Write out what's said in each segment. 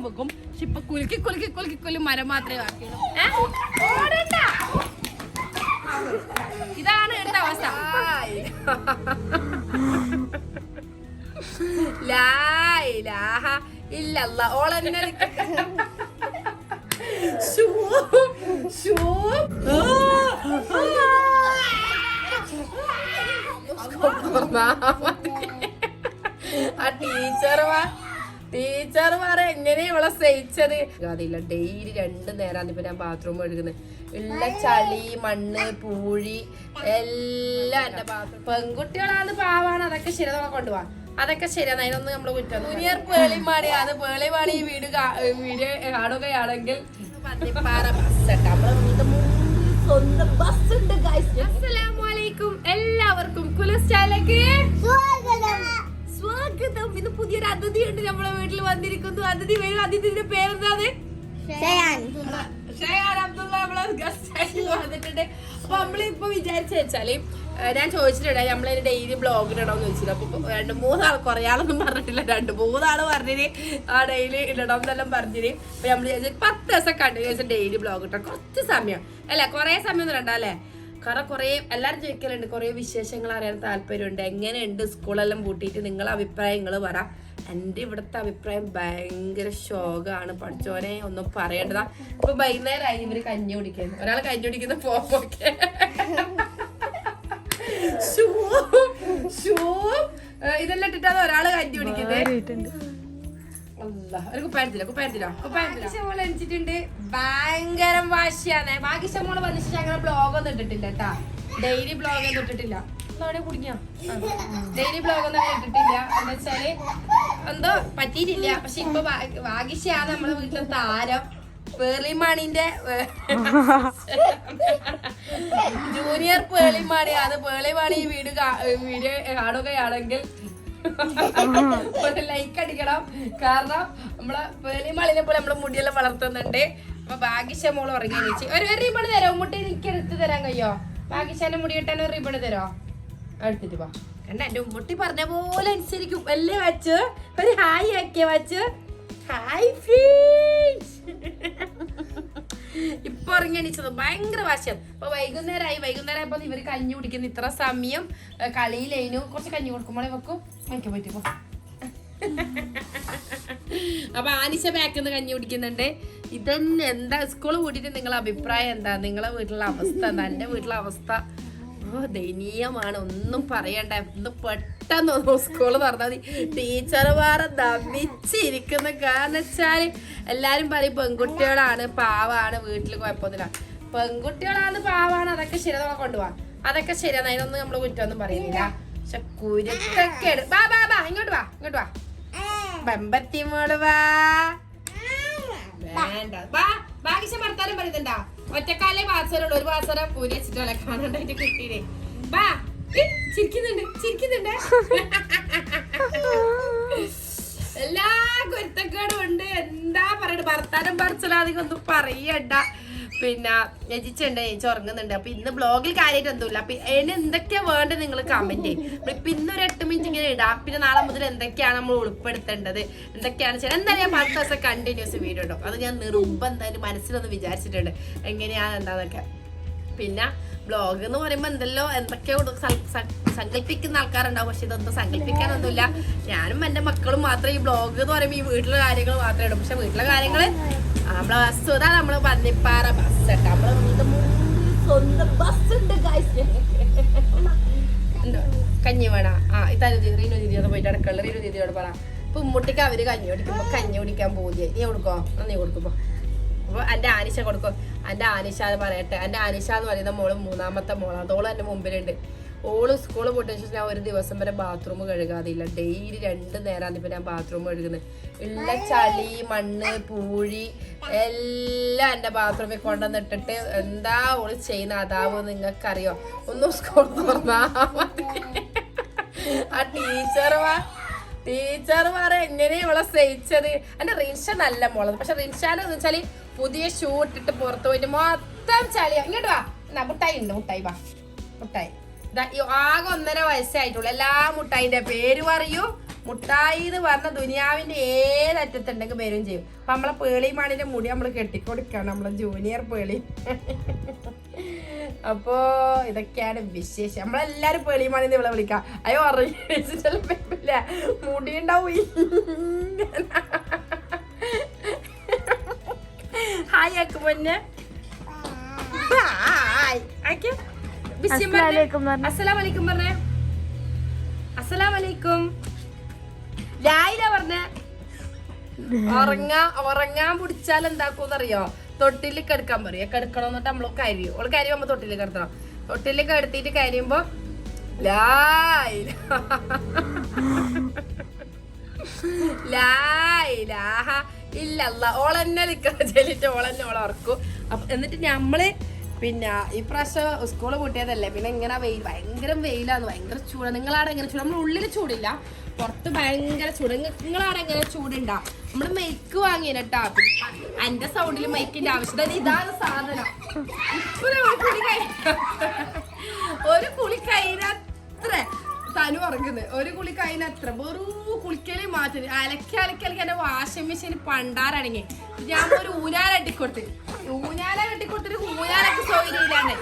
മരം വെക്കും പക്ഷെ ഇപ്പൊ കുലുക്കി കുലുക്കി കുലുക്കി കൊല്ലും മരം മാത്രമേ ബാക്കിയുള്ളൂ. ഇതാണ് എന്റെ അവസ്ഥ ലാ ഇലാഹ ഇല്ലല്ലാ. ഓളെന്നെ ഷൂ ഷൂ ആ ടീച്ചർമാർ ടീച്ചർമാർ എങ്ങനെ ഇവളെ സഹിച്ചത്? അതില്ല ഡെയിലി രണ്ട് നേരം ഇപ്പൊ ഞാൻ ബാത്റൂം എടുക്കുന്നത് ഉള്ള ചളി മണ്ണ് പൂഴി എല്ലാം എന്റെ ബാത്റൂം പെൺകുട്ടികളാണ് പാവാണ് അതൊക്കെ ശരി നമ്മളെ കൊണ്ടുപോവാ അതൊക്കെ ശരിയാണ് അതിനൊന്നും നമ്മൾ കുറ്റം ജൂനിയർ പേളി പേളിമാടി ഈ വീട് മാണി വീട് കാണുകയാണെങ്കിൽ പന്നിപ്പാറ ബസ് നമ്മളെ വീടിന്റെ മുന്നിൽ സ്വന്തം ബസ് ഉണ്ട് അസ്സലാമലൈക്കും എല്ലാവർക്കും കുലസ്റ്റാലേക്ക് സ്വാഗതം. ഇന്ന് പുതിയൊരു അതിഥി ഉണ്ട് നമ്മളെ വീട്ടിൽ വന്നിരിക്കുന്നു. അതിഥി വരും അതിഥിന്റെ പേരെന്താണ്? ഷെയാൻ. അബ്ദുള്ള നമ്മളെ ഗസ്റ്റ് വന്നിട്ടുണ്ട്. അപ്പൊ നമ്മളിപ്പോ വിചാരിച്ച വെച്ചാൽ ഞാൻ ചോദിച്ചിട്ടുണ്ട് നമ്മളതിന് ഡെയിലി ബ്ലോഗ് എന്ന് ചോദിച്ചില്ല അപ്പൊ രണ്ട് മൂന്നാൾ കുറെ ആളൊന്നും പറഞ്ഞിട്ടില്ല. രണ്ട് മൂന്നാൾ പറഞ്ഞിന് ആ ഡെയിലി ഇടണം എന്നെല്ലാം പറഞ്ഞിന്. അപ്പൊ നമ്മൾ പത്ത് ദിവസം കണ്ടിന്യൂസ് ഡെയിലി ബ്ലോഗ് ഇട്ടാം കുറച്ച് സമയം. അല്ലെ? കുറെ സമയം ഒന്നും ഇടണ്ട അല്ലേ? കാരണം കുറേ എല്ലാവരും ചോദിക്കലുണ്ട് കുറേ വിശേഷങ്ങൾ അറിയാൻ താല്പര്യമുണ്ട്. എങ്ങനെയുണ്ട് സ്കൂളെല്ലാം പൂട്ടിയിട്ട്? നിങ്ങളെ അഭിപ്രായങ്ങൾ പറ. എന്റെ ഇവിടുത്തെ അഭിപ്രായം ഭയങ്കര ശോകമാണ് പഠിച്ചോനെ ഒന്നും പറയേണ്ടതാ. ഇപ്പൊ വൈകുന്നേരമായി ഇവർ കഞ്ഞി കുടിക്കുന്നത് ഒരാൾ കഞ്ഞി കുടിക്കുന്ന പോപ്പൊക്കെ ഇതെല്ലാം ഇട്ടിട്ടാണ് ഒരാൾ കഞ്ഞി കുടിക്കുന്നത് ഒരു കുപ്പായത്തില്ല കുപ്പായത്തില്ല കുപ്പായത്തില്ല എണിച്ചിട്ടുണ്ട്. ഭയങ്കര വാശിയാണ്. ഭാഗ്യശ മോൾ വന്നിട്ട് ഞങ്ങളെ ബ്ലോഗ് ഒന്നും ഇട്ടിട്ടില്ല കേട്ടാ. ഡെയിലി ബ്ലോഗ് ഒന്നും ഇട്ടിട്ടില്ല. കുടിക്കാം ഡെയിലി ബ്ലോഗ് ഒന്നും ഇട്ടിട്ടില്ല. എന്താ വെച്ചാൽ എന്തോ പറ്റിയിട്ടില്ല. പക്ഷെ ഇപ്പൊ ഭാഗ്യശയാണ് നമ്മളെ വീട്ടിലെ താരം. പേളിമാണിന്റെ ജൂനിയർ പേളിമാണി അത് പേളിമാണി ഈ വീട് വീഡിയോ കാണുകയാണെങ്കിൽ ഒരു ലൈക്ക് അടിക്കണം. കാരണം നമ്മളെ പേളിമാളിനെ പോലെ നമ്മളെ മുടിയെല്ലാം വളർത്തുന്നുണ്ട്. അപ്പൊ ഭാഗ്യശ മോൾ ഉറങ്ങി വെച്ച് ഒരു ഒരു റിബൺ തരോ? മുട്ടി എനിക്ക് എടുത്ത് തരാൻ കഴിയോ? ഭാഗ്യശാന്റെ മുടി കിട്ടാൻ ഒരു റിബൺ തരോ? എടുത്തിട്ട് വാ. കണ്ട എന്റെ ഉമ്മട്ടി പറഞ്ഞ പോലെ അനുസരിക്കും. അല്ലേ വച്ച്? ഒരു ഹായ് ആക്കിയ വച്ച്. ഹായ് ഇപ്പൊ ഇറങ്ങി എണീച്ചത് ഭയങ്കര വാശം അപ്പൊ വൈകുന്നേരമായി വൈകുന്നേരം ആയപ്പോ ഇവർ കഞ്ഞി കുടിക്കുന്ന. ഇത്ര സമയം കളിയിലേനു. കുറച്ച് കഞ്ഞി കൊടുക്കുമ്പോഴേ വെക്കും വയ്ക്കാൻ പറ്റുമോ അപ്പൊ ആനിശ നിന്ന് കഞ്ഞി കുടിക്കുന്നുണ്ട്. ഇതന്നെ എന്താ സ്കൂൾ കൂട്ടിട്ട് നിങ്ങളെ അഭിപ്രായം എന്താ? നിങ്ങളെ വീട്ടിലുള്ള അവസ്ഥ എന്താ എന്റെ വീട്ടിലെ അവസ്ഥ? ഓ ദയനീയമാണ്. ഒന്നും പറയണ്ട. ഒന്ന് പെട്ടെന്ന് ഒന്ന് സ്കൂൾ തുറന്നാൽ ടീച്ചർമാരെ ദമിച്ചിരിക്കുന്ന കാരണം വെച്ചാൽ എല്ലാരും പറയും പെൺകുട്ടികളാണ് പാവാണ് വീട്ടിൽ കുഴപ്പമൊന്നുമില്ല. പെൺകുട്ടികളാണ് പാവാണ് അതൊക്കെ ശരി നമ്മളെ കൊണ്ടുപോവാ. അതൊക്കെ ശരിയാണ് അതിനൊന്നും നമ്മൾ കുറ്റമൊന്നും പറയുന്നില്ല. പക്ഷെ കുരുത്തക്കേട്. ബാ ബാ ബാ ഇങ്ങോട്ട് വാ ഇങ്ങോട്ട് വാ. ബമ്പത്തി മോൾ വാ. വേണ്ട. വാ ഭാഗ്യശ ഭർത്താനം പറയുന്നുണ്ടാ. ഒറ്റക്കാലേ വാസരുള്ളൂ ഒരു വാസരം പൂരി വെച്ചിട്ടല്ല കാണണ്ടായിട്ട് കിട്ടിയില്ലേ. വാ ചിരിക്കുന്നുണ്ട് ചിരിക്കുന്നുണ്ട്. എല്ലാ കുരുത്തക്കേടും ഉണ്ട്. എന്താ പറയണ്ട ഭർത്താനം പറിച്ചലാധികം ഒന്നും പറയണ്ട. പിന്നെ എജിച്ചുണ്ട് ചേച്ചി ഉറങ്ങുന്നുണ്ട്. അപ്പൊ ഇന്ന് ബ്ലോഗിൽ കാര്യമായിട്ട് ഒന്നുമില്ല അപ്പൊ അതിന് എന്തൊക്കെയാ വേണ്ടത് നിങ്ങൾ കമന്റ് ചെയ്യും. ഇപ്പൊ ഇന്ന് ഒരു എട്ട് മിനിറ്റ് ഇങ്ങനെ ഇടാം. പിന്നെ നാളെ മുതൽ എന്തൊക്കെയാണ് നമ്മൾ ഉൾപ്പെടുത്തേണ്ടത്? എന്തൊക്കെയാണ് വെച്ചാൽ എന്തായാലും പത്ത് ദിവസം കണ്ടിന്യൂസ് വീഡിയോ ഇടും. അത് ഞാൻ നിർബന്ധം മനസ്സിലൊന്ന് വിചാരിച്ചിട്ടുണ്ട്. എങ്ങനെയാണ് എന്താന്നൊക്കെ. പിന്നെ ബ്ലോഗ് എന്ന് പറയുമ്പോൾ എന്തല്ലോ എന്തൊക്കെയോ സങ്കല്പിക്കുന്ന ആൾക്കാരുണ്ടാവും. പക്ഷെ ഇതൊന്നും സങ്കല്പിക്കാനൊന്നുമില്ല. ഞാനും എന്റെ മക്കളും മാത്രമേ ഈ ബ്ലോഗ് എന്ന് പറയുമ്പോൾ ഈ വീട്ടിലെ കാര്യങ്ങൾ മാത്രമേ ഇടും. പക്ഷെ വീട്ടിലെ കാര്യങ്ങൾ നമ്മളെ ബസ് ഇതാ നമ്മൾ പന്നിപ്പാറ ബസ് കേട്ടോ. നമ്മളെ സ്വന്തം ബസ് ഉണ്ട്. കഞ്ഞി വേണ ആ ഇതാ റീനു ദീദിയോട് പോയിട്ട് അടക്കള്ള റീനു ദീദിയോട് പറ. ഇപ്പൊ ഉമ്മുട്ടിക്ക് അവർ കഞ്ഞി കുടിക്കുമ്പോ കഞ്ഞി കുടിക്കാൻ പോകുകയായി നീ കൊടുക്കോ? നീ കൊടുക്കുമ്പോ അപ്പൊ എന്റെ ആനിഷ കൊടുക്കും. എന്റെ ആനിഷ എന്ന് പറയട്ടെ. എന്റെ ആനിഷ എന്ന് പറയുന്ന മോൾ മൂന്നാമത്തെ മോളാണ് അതോളം എന്റെ മുമ്പിലുണ്ട്. ഓൾ സ്കൂൾ പോയിട്ട് ശേഷം ഞാൻ ഒരു ദിവസം വരെ ബാത്റൂം കഴുകാതില്ല. ഡെയിലി രണ്ട് നേരം ഇപ്പൊ ഞാൻ ബാത്റൂം കഴുകുന്നത്. ഉള്ള ചളി മണ്ണ് പൂഴി എല്ലാം എന്റെ ബാത്റൂമിൽ കൊണ്ടുവന്നിട്ടിട്ട് എന്താ ഓൾ ചെയ്യുന്ന അതാവ് നിങ്ങൾക്കറിയോ? ഒന്നും സ്കൂൾ തുറന്നാ മതി. ആ ടീച്ചർമാർ ടീച്ചർമാരെ എങ്ങനെ ഇവളെ സഹിച്ചത് എന്റെ റിൻഷ നല്ല മോളത് പക്ഷെ റിൻഷാന്ന് വെച്ചാൽ പുതിയ ഷൂ ഇട്ടിട്ട് പുറത്ത് പോയിട്ട് മൊത്തം ചളിയാ ഇങ്ങോട്ട് വാ. എന്നാ മുട്ടായി ഉണ്ട് മുട്ടായി വാ. മുട്ടായി. ആകെ ഒന്നര വയസ്സായിട്ടുള്ളൂ എല്ലാ മുട്ടായിന്റെ പേര് പറയൂ. മുട്ടായി എന്ന് പറഞ്ഞ ദുനിയാവിന്റെ ഏതറ്റത്തുണ്ടെങ്കിൽ വരും ചെയ്യും. അപ്പൊ നമ്മളെ പേളിമാണിന്റെ മുടി നമ്മൾ കെട്ടിക്കൊടുക്കാണ്. നമ്മളെ ജൂനിയർ പേളി. അപ്പോ ഇതൊക്കെയാണ് വിശേഷം. നമ്മളെല്ലാരും പേളിമാണിന്ന് ഇവിടെ വിളിക്കാം. അയ്യോ അറിയില്ല. മുടി ഉണ്ടാവും. ഹായ് ആക്ക് പൊന്നെ ഹായ് ആക്ക് പറഞ്ഞേ അസ്സലാമലൈക്കും ലായില പറഞ്ഞേ ഉറങ്ങാ ഉറങ്ങാൻ പിടിച്ചാൽ എന്താക്കൂന്നറിയോ തൊട്ടിൽ കിടക്കാൻ പറയാ. കിടക്കണം എന്നിട്ട് നമ്മൾ കരിയും. ഓൾ കരിയുമ്പോ തൊട്ടിൽ കിടത്തണം. തൊട്ടിൽ കിടത്തിയിട്ട് കരിയുമ്പോ ലായ് ലായിലാഹ ഇല്ലല്ല ഓളെന്നെ ചെല്ലിട്ട് ഓളെന്നെ ഓളെ ഉറക്കും. എന്നിട്ട് ഞമ്മൾ പിന്നെ ഈ പ്രാവശ്യം സ്കൂൾ പൂട്ടിയതല്ലേ പിന്നെ ഇങ്ങനെ വെയിൽ ഭയങ്കര വെയിലാണ് ഭയങ്കര ചൂട്. നിങ്ങളാടെ ഇങ്ങനെ ചൂട്? നമ്മുടെ ഉള്ളിൽ ചൂടില്ല പുറത്ത് ഭയങ്കര ചൂട്. നിങ്ങ- നിങ്ങളാടെ എങ്ങനെ ചൂടുണ്ടാ? നമ്മൾ മൈക്ക് വാങ്ങിയിട്ടാ എന്റെ സൗണ്ടിൽ മൈക്കിന്റെ ആവശ്യം ഇത് ഇതാണ് സാധനം. നമ്മൾ കുളി കഴിഞ്ഞ ഒരു കുളി തനു ഉറങ്ങുന്നത് ഒരു കുളി കഴിഞ്ഞത്ര വെറും കുളിക്കൽ മാറ്റി അലക്കി അലക്കി അലക്കി എന്റെ വാഷിംഗ് മെഷീൻ പണ്ടാറടങ്ങി ഞാൻ ഒരു ഊഞ്ഞാല കെട്ടിക്കൊടുത്ത് ഊഞ്ഞാല കെട്ടിക്കൊടുത്തിട്ട് ഊഞ്ഞാലൊക്കെ സൗകര്യമില്ലാണ്ട്.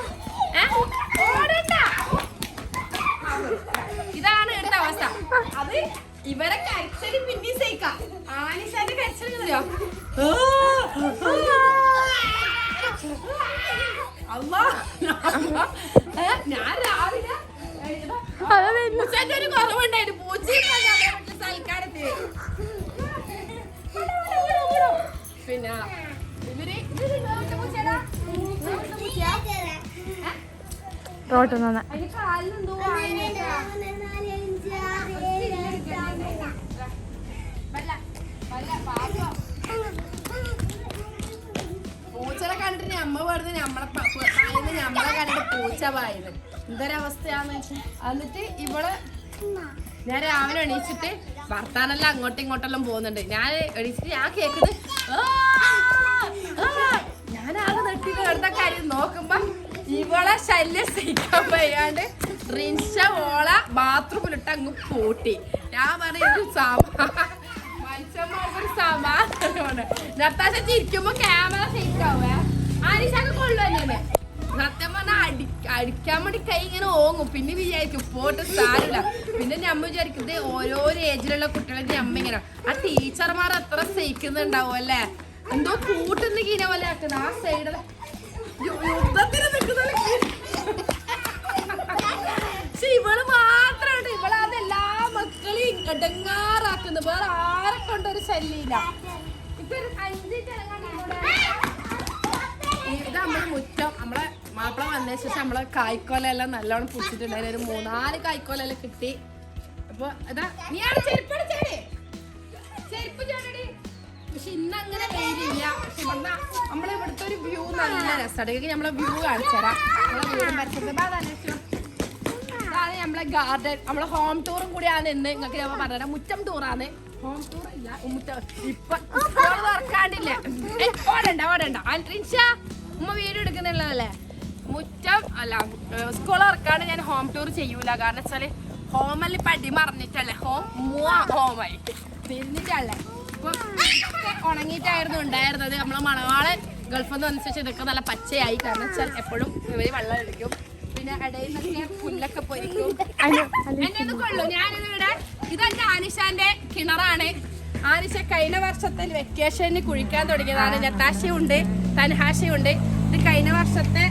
ഇതാണ് ഇവിടുത്തെ അവസ്ഥ. അത് ഇവരെ കരച്ചടി പിന്നെ സഹിക്കാം. ആനിഷാന്റെ അല്ലാ ഏ, ഞാൻ രാവിലെ പൂച്ചേന്റെ ഒരു കുറവുണ്ടായിരുന്നു സൽക്കാരത്തിന്. പിന്നെ? റോട്ട് നന്ന. പൂച്ചനെ കണ്ടിട്ട് അമ്മ പറഞ്ഞ് നമ്മളെ നമ്മളെ കണ്ടിട്ട് പൂച്ച പായുന്നത് എന്തൊരവസ്ഥയാന്ന് വെച്ചാൽ എന്നിട്ട് ഇവൾ ഞാൻ രാവിലെ എണീച്ചിട്ട് വർത്താനെല്ലാം അങ്ങോട്ടും ഇങ്ങോട്ടെല്ലാം പോകുന്നുണ്ട്. ഞാൻ എണീച്ചിട്ട് ഞാൻ കേക്കുന്നത് ഞാനാകെ നെട്ടി കിടന്ന കാര്യം നോക്കുമ്പോ ഇവളെ ശല്യം സഹിക്കാൻ വയ്യാണ്ട് റിൻഷ ഓള ബാത്റൂമിലിട്ട് അങ്ങ് പൂട്ടി. ഞാൻ പറയുന്നത് സാമാ മനുഷ്യന്മാർക്കൊരു സമാധാനമാണ്. ചിരിക്കുമ്പോ ക്യാമറ ശരിക്കാവേ ആനിഷാക്ക് കൊള്ളുവല്ലേ സത്യം പറഞ്ഞാൽ അടി അടിക്കാൻ വേണ്ടി കൈ ഇങ്ങനെ ഓങ്ങും. പിന്നെ വിചാരിക്കും പോട്ട് സാരില്ല പിന്നെ ഞമ്മ വിചാരിക്കും ഇത് ഓരോരോ ഏജിലുള്ള കുട്ടികളുടെ ഞമ്മ ഇങ്ങനെ. ആ ടീച്ചർമാർ അത്ര സഹിക്കുന്നുണ്ടാവും അല്ലേ? എന്തോ കൂട്ടുന്ന കീന പോലെ ആക്കുന്നത് ആ സൈഡിൽ വന്നതിന് ശേഷം നമ്മളെ കായ്ക്കോലെല്ലാം നല്ലോണം പിടിച്ചിട്ടുണ്ടായിരുന്നു ഒരു മൂന്നാൽ കായ്ക്കോലെല്ലാം കിട്ടി. അപ്പൊ അതാ നീ ആണ് ചെരുപ്പ് ചെരുപ്പ് ചാടടി പക്ഷെ ഇന്ന് അങ്ങനെ വെയിലില്ല നമ്മളെ ഇവിടുത്തെ ഒരു വ്യൂ നല്ല രസമാണ് നമ്മളെ വ്യൂ കാണിച്ചുതരാം. നമ്മളെ വീടും നമ്മളെ ഗാർഡൻ നമ്മളെ ഹോം ടൂറും കൂടിയാണ് ഇന്ന് നിങ്ങൾക്ക് ഞാൻ പറഞ്ഞുതരാം. മുറ്റം ടൂറാണ് ഹോം ടൂർ ഇല്ല. മുറ്റം. ഇപ്പൊ തുറക്കാണ്ടില്ല. ഓടണ്ട ഓടണ്ട. ആൻട്രിൻഷ ഉമ്മ വീഡിയോ എടുക്കുന്നുള്ളതല്ലേ? മുറ്റം അല്ല സ്കൂൾ ഇറക്കാണ്ട് ഞാൻ ഹോം ടൂർ ചെയ്യൂല. കാരണം വെച്ചാൽ ഹോമല്ല പടി മറന്നിട്ടല്ലേ മറിഞ്ഞിട്ടല്ലേ? ഹോം മൂവാ ഹോമായി തിരിഞ്ഞിട്ടല്ലേ? ഇപ്പൊ ഉണങ്ങിയിട്ടായിരുന്നു ഉണ്ടായിരുന്നത്. നമ്മളെ മണവാൾ ഗൾഫിൽ നിന്ന് അനുസരിച്ച് ഇതൊക്കെ നല്ല പച്ചയായി. കാരണം വെച്ചാൽ എപ്പോഴും ഇവർ വെള്ളം എടുക്കും പിന്നെ ഇടയിൽ നിന്നൊക്കെ പുല്ലൊക്കെ പൊരിക്കും. എന്നെ ഒന്ന് കൊള്ളു. ഞാനിത് ഇവിടെ ഇതെന്റെ ആനിഷാന്റെ കിണറാണ്. ആനിഷ കഴിഞ്ഞ വർഷത്തിൽ വെക്കേഷന് കുഴിക്കാൻ തുടങ്ങിയതാണ്. നത്താശയുണ്ട് തൻഹാശയുണ്ട്. ഇത് കഴിഞ്ഞ വർഷത്തെ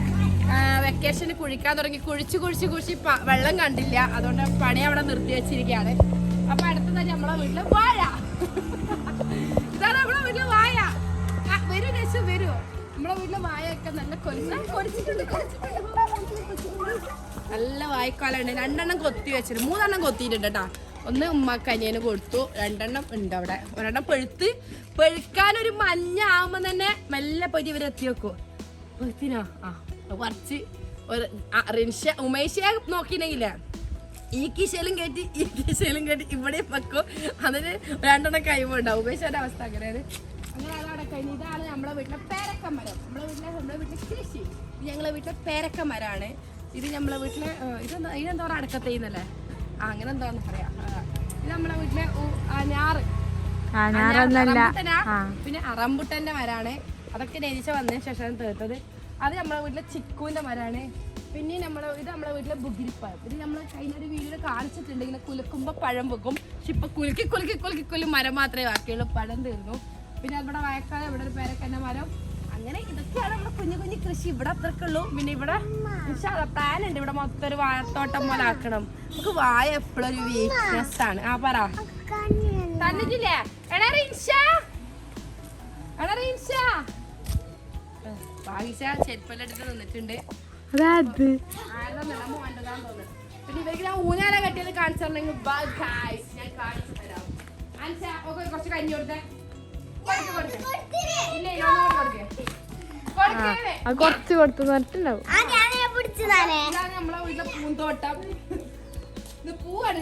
വെക്കേഷന് കുഴിക്കാൻ തുടങ്ങി. കുഴിച്ച് കുഴിച്ച് കുഴിച്ച് വെള്ളം കണ്ടില്ല. അതുകൊണ്ട് പണി അവിടെ നിർത്തി വെച്ചിരിക്കുകയാണ്. അപ്പൊ അടുത്തത് നമ്മളെ വീട്ടിൽ വാഴ. നമ്മളെ വീട്ടിലെ വാഴ. വരൂ രസം വരൂ. നമ്മളെ വീട്ടിലെ വാഴയൊക്കെ നല്ല കൊലിച്ച കൊലിച്ചിട്ടുണ്ട് നല്ല വായ്ക്കാലുണ്ട് രണ്ടെണ്ണം കൊത്തി വെച്ചിട്ട് മൂന്നെണ്ണം കൊത്തിയിട്ടുണ്ട് കേട്ടാ. ഒന്ന് ഉമ്മക്ക് കൊടുത്തു. രണ്ടെണ്ണം ഉണ്ട് അവിടെ. ഒരെണ്ണം പഴുത്ത്. പെഴുക്കാനൊരു മഞ്ഞ ആവുമ്പോ തന്നെ മെല്ലെ പോയിട്ട് ഇവരെത്തി വെക്കൂ. പഴുത്തിനോ? ആ. കുറച്ച് ഒരു റിൻഷ ഉമേഷയെ നോക്കിയില്ലെങ്കിലേ ഈ കിശയിലും കയറ്റി ഈ കിശയിലും കയറ്റി ഇവിടെ വെക്കും. അതിന് രണ്ടെണ്ണം കഴിവുണ്ടാവും ഉമേഷന്റെ അവസ്ഥ അങ്ങനെയാണ് അങ്ങനെ? അതവിടെ കഴിഞ്ഞ് ഇതാണ് നമ്മളെ വീട്ടിലെ പേരക്ക മരം നമ്മളെ വീട്ടിലെ നമ്മളെ വീട്ടിലെ കൃഷി. ഇത് ഞങ്ങളെ വീട്ടിലെ പേരക്ക മരമാണ് ഇത് നമ്മളെ വീട്ടിലെ ഇതെന്താ ഇതിനെന്താ പറയുക അടക്കത്തേന്നല്ലേ ആ അങ്ങനെ എന്താന്ന് പറയാ. ഇത് നമ്മളെ വീട്ടിലെ ഞാറ് പിന്നെ റംബുട്ടന്റെ മരാണ്. അതൊക്കെ രചിച്ച വന്നതിന് ശേഷമാണ് തീർത്തത്. അത് നമ്മളെ വീട്ടിലെ ചിക്കുവിന്റെ മരമാണ് പിന്നെ നമ്മളെ ഇത് നമ്മളെ വീട്ടിലെ ബുഗിരിപ്പഴം ഇത് നമ്മൾ കഴിഞ്ഞൊരു ഒരു കാണിച്ചിട്ടുണ്ടെങ്കിൽ കാണിച്ചിട്ടുണ്ട് ഇങ്ങനെ പഴം വെക്കും. പക്ഷെ ഇപ്പൊ കുലുക്കി കുലുക്കി കുലുക്കി കുലും മരം മാത്രമേ ബാക്കിയുള്ളൂ. പഴം തീർന്നു. പിന്നെ നമ്മുടെ വയക്കാലം ഇവിടെ ഒരു പേരക്കന്നെ മരം. അങ്ങനെ ഇതൊക്കെയാണ് നമ്മുടെ കുഞ്ഞു കുഞ്ഞു കൃഷി. ഇവിടെ അത്രക്കുള്ളൂ പിന്നെ ഇവിടെ പ്ലാൻ ഉണ്ട്. ഇവിടെ മൊത്തം ഒരു വാഴത്തോട്ടം പോലെ ആക്കണം. നമുക്ക് വായ എപ്പോഴും ഒരു വീക്ക്നെസ് ആണ്. ആ പറ. തന്നിട്ടില്ലേ? എടാ റിൻഷ. നിന്നിട്ടുണ്ട്. തോന്നുന്നു പിന്നെ ഇവർക്ക് ഞാൻ ഊനാല കെട്ടിയത് കാണിച്ചു തരണമെങ്കിൽ ഞാൻ കാണിച്ചു തരാം. ഒക്കെ കുറച്ച് കഞ്ഞി കൊടുത്തേ. കുറച്ച് കൊടുത്തു പറഞ്ഞിട്ടുണ്ടാവും. ഇതാണ് നമ്മളെ വീട്ടിലെ പൂന്തോട്ടം. ഇത് പൂവാണ്.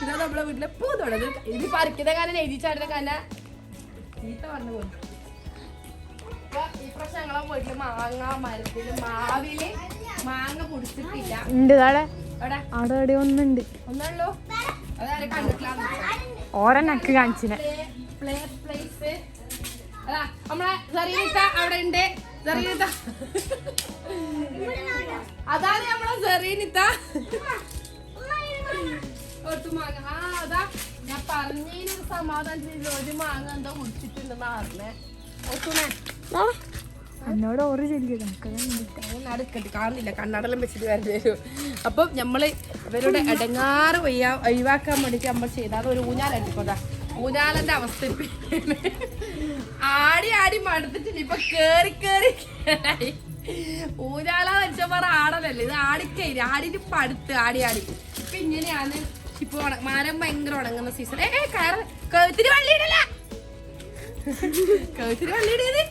ഇതാണ് നമ്മളെ വീട്ടിലെ പൂന്തോട്ടം. ഇത് ഇത് പറിക്കുന്ന കാലം എഴുതി ചാടുന്ന കാലം ചീത്ത പറഞ്ഞു പോയി. അപ്പൊ ഈ പ്രാവശ്യം ഞങ്ങളെ വീട്ടിൽ മാങ്ങ മരത്തിൽ മാവിൽ മാങ്ങ പൊടിച്ചിട്ടില്ല. അവിടെ എവിടെ ഒന്നുണ്ട്. ഒന്നുള്ളൂ. അതാരെ കണ്ടിട്ടില്ല? ഓരെണ്ണക്ക് കാണിച്ചിനെ. Play place. അതാ നമ്മളെ സെറീനിത്ത അവിടെ ഉണ്ട്. സെറീനിത്ത. അതാണ് നമ്മളെ സെറീനിത്ത. ഒത്തു മാങ്ങ. ആ അതാ. ഞാൻ പറഞ്ഞതിനൊരു സമാധാനത്തിന് ഒരു മാങ്ങ എന്തോ കുടിച്ചിട്ടുണ്ടെന്ന് പറഞ്ഞേ. ഒത്തുമേ എന്നോട് ഓറ് നമുക്ക് നടുക്കട്ട് കാണുന്നില്ല കണ്ണാടെല്ലാം വെച്ചിട്ട് വരേണ്ടി വരും. അപ്പം നമ്മൾ ഇവരുടെ ഇടങ്ങാറ് വയ്യ ഒഴിവാക്കാൻ വേണ്ടിട്ട് നമ്മൾ ചെയ്താൽ ഒരു ഊഞ്ഞാലടിക്കോതാ ഊഞ്ഞാലന്റെ അവസ്ഥ ആടി ആടി മടുത്തിട്ടില്ല ഇപ്പൊ കേറി കേറി. ഊഞ്ഞാല മനുഷ്യന്മാർ ആടലല്ലേ ഇത് ആടിക്കയില്ല ആടിന് പടുത്ത് ആടി ആടി. ഇപ്പൊ ഇങ്ങനെയാണ് ഇപ്പൊ മരം ഭയങ്കര ഉണങ്ങുന്ന സീസൺ ഏ കയറ്. കഴുത്തിന് വള്ളിയിടത്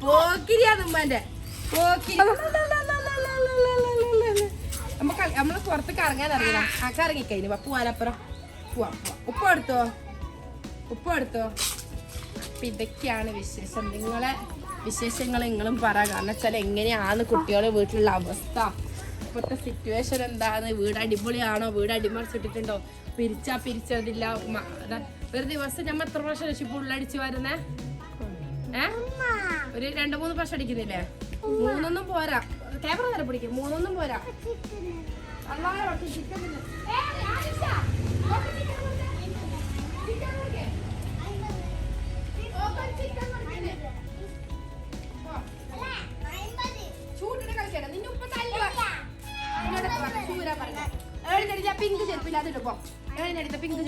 പോക്കിരിയാണ് ഉമ്മാന്റെ പോക്കിരി നമ്മൾ പുറത്തേക്ക് ഇറങ്ങാൻ അറിയില്ല ആക്ക ഇറങ്ങിക്കഴിഞ്ഞു പപ്പു പോവാനപ്പുറം പോവാ ഉപ്പ് എടുത്തോ ഉപ്പ് അപ്പൊ ഇതൊക്കെയാണ് വിശേഷം നിങ്ങളെ വിശേഷങ്ങൾ നിങ്ങളും പറ കാരണം വെച്ചാൽ എങ്ങനെയാണ് കുട്ടികളുടെ വീട്ടിലുള്ള അവസ്ഥ ഇപ്പോഴത്തെ സിറ്റുവേഷൻ എന്താണ്? വീട് അടിപൊളിയാണോ? വീട് അടിമറിച്ചിട്ടിട്ടുണ്ടോ പിരിച്ചാ പിരിച്ചതില്ല. ഒരു ദിവസം നമ്മൾ എത്ര പ്രാവശ്യം രക്ഷിപ്പ് ഉള്ളടിച്ച് വരുന്നേ? ഒരു രണ്ട് മൂന്ന് പ്രാവശ്യം അടിക്കുന്നില്ലേ? മൂന്നൊന്നും പോരാ. ക്യാമറ നേരെ പിടിക്കും. മൂന്നൊന്നും പോരാ. അല്ലാതെ കുറച്ച് ഞാൻ പിങ്ക് ചെരുപ്പില്ലാതെ ഇടുമ്പോ എഴുന്നേറ്റ് പിങ്ക്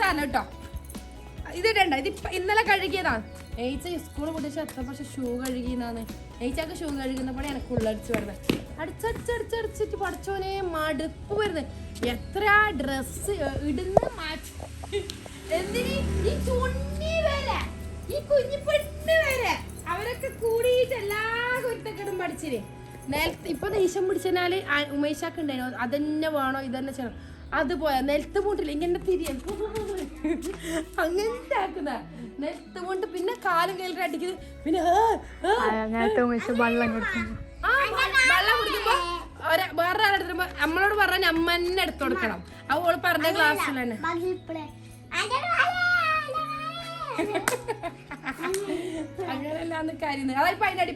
സാധനം കേട്ടോ ഇത് ഇടണ്ട. ഇത് ഇന്നലെ കഴുകിയതാ. ഏച്ച സ്കൂൾ പൊട്ടിച്ച എത്ര പക്ഷെ ഷൂ കഴുകിയെന്നാണ്. ഏച്ചാക്ക് ഷൂ കഴുകുന്നപ്പോൾ എനിക്ക് ഉള്ളടിച്ച് വരുന്നത് അടിച്ചടിച്ചടിച്ചടിച്ചിട്ട് പഠിച്ചോനെ മടുപ്പ് വരുന്നത് എത്ര ഡ്രസ് ഇടുന്ന മാറ്റി. എന്തിന്? ഈ ചുണ്ണി വരെ. ഈ വരെ. അവരൊക്കെ കൂടിയിട്ട് എല്ലാ കുരുത്തക്കെടും പഠിച്ചിന്. നേരത്തെ ഇപ്പൊ ദേഷ്യം പിടിച്ചാൽ ഉമേഷാക്ക് ഉണ്ടായിരുന്നു അതന്നെ വേണോ ഇതന്നെ ചെയ്യണം? അത് പോയാ നെൽത്ത് മൂട്ടില്ല ഇങ്ങനെ തിരിയാൻ. അങ്ങനത്തെ ആക്കുന്ന. നെൽത്ത് പൂണ്ട് പിന്നെ കാലും കയറി അടിക്കുന്നത് പിന്നെ വെള്ളം കുടിക്കുമ്പോ. വേറെ ആളെടുത്തുമ്പോ നമ്മളോട് പറഞ്ഞ നമ്മ തന്നെ എടുത്തു കൊടുക്കണം. അത് ഓൾ പറഞ്ഞ ക്ലാസ്സിൽ തന്നെ അങ്ങനെയല്ലാന്ന് കാര്യം അതായത് അതിന്റെ അടി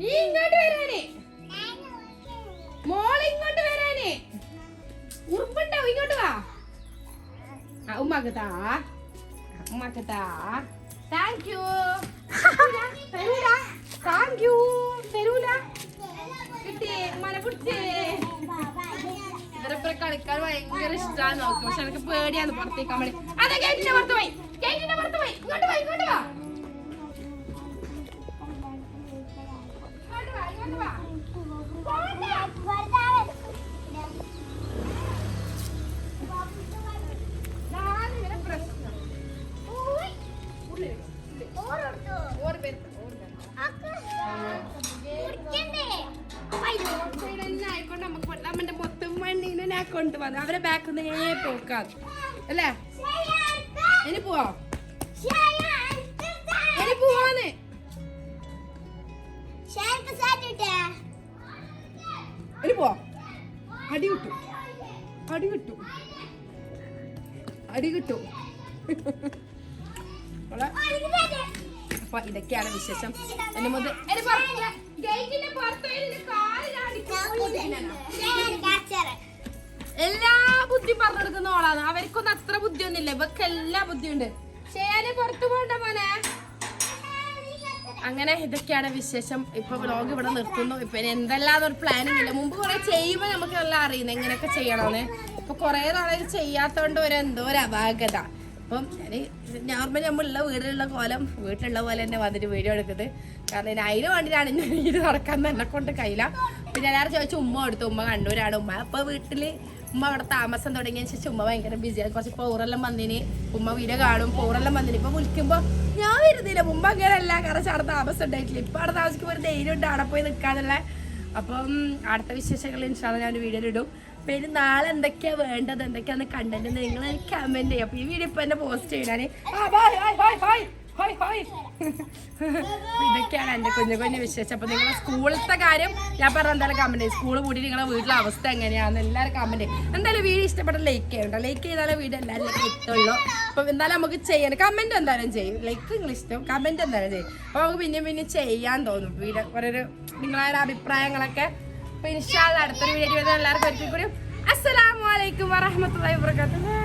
നീ ഇങ്ങോട്ട് വരാനേ. മോളെ ഇങ്ങോട്ട് വരാനേ. ഉറുപ്പുണ്ടാവും ഇങ്ങോട്ട് വാ. ഉമ്മാക്ക് താ. ഉമ്മാക്ക് താ. താങ്ക് യു തരൂല താങ്ക് യു തരൂല കിട്ടിയേ മന പിടിച്ചേ. ഇവരൊക്കെ കളിക്കാൻ ഭയങ്കര ഇഷ്ടമാണ് നോക്കും. പക്ഷെ എനിക്ക് പേടിയാണ് പുറത്തേക്കാൻ വേണ്ടി അതെ ഗേറ്റിന്റെ പുറത്ത് പോയി. ഗേറ്റിന്റെ പുറത്ത് പോയി. ഇങ്ങോട്ട് പോയി ഇങ്ങോട്ട് വാ. പോക്കാന്ന് അവരെ ബാക്കിൽ നേരെ പോക്കാതെ അല്ലേ? ഇനി പോവാ. ഇനി പോവാന്ന്. ഇനി പോവാ. അടി കിട്ടും. അടി കിട്ടും. അടി കിട്ടും. അപ്പൊ ഇതൊക്കെയാണ് വിശേഷം. എന്റെ മുതൽ ഗേറ്റിന്റെ പുറത്ത് കാലിലാണ് എല്ലാ ബുദ്ധി പറഞ്ഞെടുക്കുന്ന ഓളാണ് അവർക്കൊന്നും അത്ര ബുദ്ധിയൊന്നുമില്ല. ഇവർക്ക് എല്ലാ ബുദ്ധിയുണ്ട്. ശേനെ പുറത്തു പോണ്ട മോനെ. അങ്ങനെ ഇതൊക്കെയാണ് വിശേഷം. ഇപ്പൊ വ്ലോഗ് ഇവിടെ നിർത്തുന്നു. ഇപ്പൊ ഇനി എന്തെല്ലാം ഒരു പ്ലാനിങ് ഇല്ല. മുമ്പ് കുറെ ചെയ്യുമ്പോ നമുക്ക് എല്ലാം അറിയുന്നത് എങ്ങനെയൊക്കെ ചെയ്യണമെന്ന് ഇപ്പൊ കുറെ നാളെ ചെയ്യാത്തോണ്ട് ഒരു എന്തോ ഒരു അപാകത. അപ്പം ഞാൻ നോർമലി നമ്മളുള്ള വീട്ടിലുള്ള കോലം വീട്ടിലുള്ള പോലെ തന്നെ വന്നിട്ട് വീഡിയോ എടുക്കുന്നത്. കാരണം ഇനി അതിന് വേണ്ടിയിട്ടാണ് ഞാൻ ഇത് നടക്കാൻ എന്നെ കൊണ്ട് കയ്യില പിന്നെ എല്ലാവരും ചോദിച്ചു ഉമ്മ എടുത്തു? ഉമ്മ കണ്ണൂരാണ് ഉമ്മ അപ്പൊ വീട്ടിൽ ഉമ്മ അവിടെ താമസം തുടങ്ങിയ ശേഷം ഉമ്മ ഭയങ്കര ബിസിയാണ് കുറച്ച് പൗറെല്ലാം വന്നിന്. ഉമ്മ വീട് കാണും പൗറെല്ലാം വന്നിന്. ഇപ്പൊ വിളിക്കുമ്പോ ഞാൻ വരുന്നില്ല. മുമ്പ് അങ്ങനെയല്ല. കാരണം അവിടെ താമസം ഉണ്ടായിട്ടില്ല. ഇപ്പൊ അവിടെ താമസിക്കുമ്പോൾ ഒരു ധൈര്യം ഉണ്ട് അവിടെ പോയി നിൽക്കാന്നുള്ള അപ്പം അടുത്ത വിശേഷങ്ങൾ ഇൻഷാല്ല ഞാൻ ഒരു വീഡിയോ ഇടും. പിന്നെ നാളെ എന്തൊക്കെയാ വേണ്ടത്? എന്തൊക്കെയാണ് കണ്ടന്റ് നിങ്ങൾ കമന്റ് ചെയ്യും. അപ്പൊ ഈ വീഡിയോ ഇപ്പൊ എന്നെ പോസ്റ്റ് ചെയ്യണേ bye bye bye bye bye അപ്പൊ ഇതൊക്കെയാണ് എന്റെ കുഞ്ഞു കുഞ്ഞു വിശേഷം. അപ്പൊ നിങ്ങളെ സ്കൂളിലത്തെ കാര്യം ഞാൻ പറഞ്ഞ എന്തായാലും കമന്റ് സ്കൂൾ കൂടി നിങ്ങളെ വീട്ടിലെ അവസ്ഥ എങ്ങനെയാന്ന് എല്ലാവരും ചെയ്യും. എന്തായാലും വീഡിയോ ഇഷ്ടപ്പെട്ട ലൈക്ക് ചെയ്യണ്ട ലൈക്ക് ചെയ്താലേ വീഡിയോ എല്ലാവരും എത്തുള്ളൂ അപ്പൊ എന്തായാലും നമുക്ക് ചെയ്യാൻ കമന്റ് എന്തായാലും ചെയ്യും. ലൈക്ക് നിങ്ങൾ ഇഷ്ടം. കമന്റ് എന്തായാലും ചെയ്യും. അപ്പോൾ നമുക്ക് പിന്നെയും പിന്നെ ചെയ്യാൻ തോന്നും. വീഡിയോ ഓരോരു നിങ്ങളായ അഭിപ്രായങ്ങളൊക്കെ. അപ്പൊ ഇൻഷാല്ല അടുത്തൊരു വീഡിയോ എല്ലാവർക്കും ഒരിക്കൽ കൂടി അസ്സലാമലൈക്കും വറഹമത്തല്ലാഹി വാബർക്കാത്തു